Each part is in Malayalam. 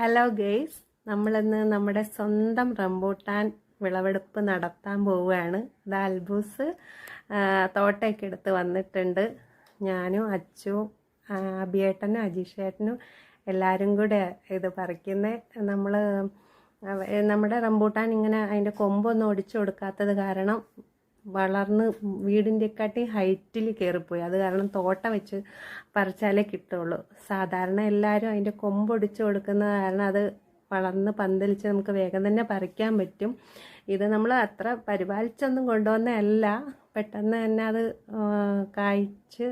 ഹലോ ഗെയ്സ് നമ്മളിന്ന് നമ്മുടെ സ്വന്തം റംബൂട്ടാൻ വിളവെടുപ്പ് നടത്താൻ പോവുകയാണ്. ഇത് അൽബൂസ് തോട്ടയൊക്കെ എടുത്ത് വന്നിട്ടുണ്ട്. ഞാനും അച്ചു അബിയേട്ടനും അജീഷേട്ടനും എല്ലാവരും കൂടെ ഇത് പറിക്കുന്നത് നമ്മൾ നമ്മുടെ റംബൂട്ടാൻ ഇങ്ങനെ അതിന്റെ കൊമ്പൊന്നും ഒടിച്ചു കൊടുക്കാത്തത് കാരണം വളർന്ന് വീടിന്റെക്കാട്ടി ഹൈറ്റിൽ കയറിപ്പോയി അത് കാരണം തോട്ടം വെച്ച് പറിച്ചാലേ കിട്ടുള്ളൂ. സാധാരണ എല്ലാവരും അതിന്റെ കൊമ്പൊടിച്ച് കൊടുക്കുന്ന കാരണം അത് വളർന്ന് പന്തലിച്ച് നമുക്ക് വേഗം തന്നെ പറിക്കാൻ പറ്റും. ഇത് നമ്മൾ അത്ര പരിപാലിച്ചൊന്നും കൊണ്ടുവന്നതല്ല. പെട്ടെന്ന് തന്നെ അത് കായ്ച്ച്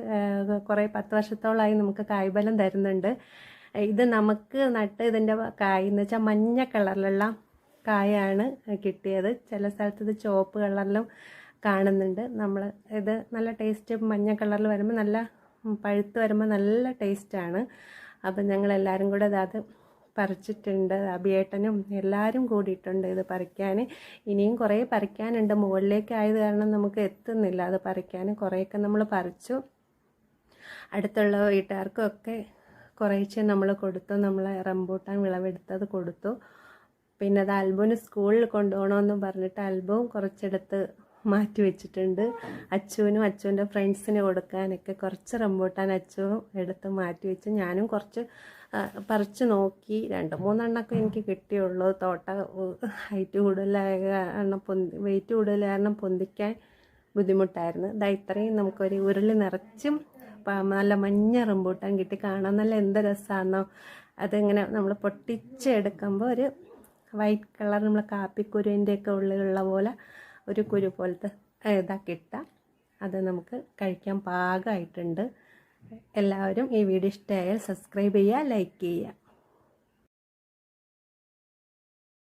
കുറേ പത്ത് വർഷത്തോളമായി നമുക്ക് കായ്ബലം തരുന്നുണ്ട്. ഇത് നമുക്ക് നട്ട് ഇതിന്റെ കായ് എന്ന് വെച്ചാൽ മഞ്ഞ കളറിലുള്ള കായാണ് കിട്ടിയത്. ചില സ്ഥലത്ത് ഇത് ചുവപ്പ് കളറിലും കാണുന്നുണ്ട്. നമ്മൾ ഇത് നല്ല ടേസ്റ്റ് മഞ്ഞ കളറിൽ വരുമ്പോൾ നല്ല പഴുത്ത് വരുമ്പോൾ നല്ല ടേസ്റ്റാണ് അപ്പം ഞങ്ങൾ എല്ലാവരും കൂടെ അത് പറിച്ചിട്ടുണ്ട്. അബിയേട്ടനും എല്ലാവരും കൂടിയിട്ടുണ്ട് ഇത് പറിക്കാൻ ഇനിയും കുറേ പറിക്കാനുണ്ട്. മുകളിലേക്ക് ആയത് കാരണം നമുക്ക് എത്തുന്നില്ല അത് പറിക്കാൻ കുറേയൊക്കെ നമ്മൾ പറിച്ചു. അടുത്തുള്ള വീട്ടുകാർക്കും ഒക്കെ കുറേശ്ശെ നമ്മൾ കൊടുത്തു. നമ്മൾ റംബൂട്ടാൻ വിളവെടുത്തത് കൊടുത്തു. പിന്നെ അത് അൽബുവിന് സ്കൂളിൽ കൊണ്ടുപോകണമെന്ന് പറഞ്ഞിട്ട് അൽബവും കുറച്ചെടുത്ത് മാറ്റി വെച്ചിട്ടുണ്ട്. അച്ചുവിനും അച്ചുവിന്റെ ഫ്രണ്ട്സിന് കൊടുക്കാനൊക്കെ കുറച്ച് റംബൂട്ടാൻ അച്ചുവും എടുത്ത് മാറ്റി വെച്ച് ഞാനും കുറച്ച് പറിച്ച് നോക്കി. രണ്ട് മൂന്നെണ്ണമൊക്കെ എനിക്ക് കിട്ടിയുള്ളൂ. തോട്ട ഹൈറ്റ് കൂടുതലായ കാരണം പൊന്തി വെയിറ്റ് കൂടുതൽ കാരണം പൊന്തിക്കാൻ ബുദ്ധിമുട്ടായിരുന്നു. ഇതാ ഇത്രയും നമുക്കൊരു ഉരുളി നിറച്ചും നല്ല മഞ്ഞ റംബൂട്ടാൻ കിട്ടി. കാണാൻ നല്ല എന്ത് രസമാണെന്നോ അതിങ്ങനെ നമ്മൾ പൊട്ടിച്ചെടുക്കുമ്പോൾ ഒരു വൈറ്റ് കളർ നമ്മൾ കാപ്പിക്കുരുവിന്റെയൊക്കെ ഉള്ളിലുള്ള പോലെ ഒരു കുരു പോലത്തെ ഇതാ കിട്ടുക അത് നമുക്ക് കഴിക്കാൻ പാകമായിട്ടുണ്ട് എല്ലാവരും ഈ വീഡിയോ ഇഷ്ടമായാൽ സബ്സ്ക്രൈബ് ചെയ്യുക ലൈക്ക് ചെയ്യുക.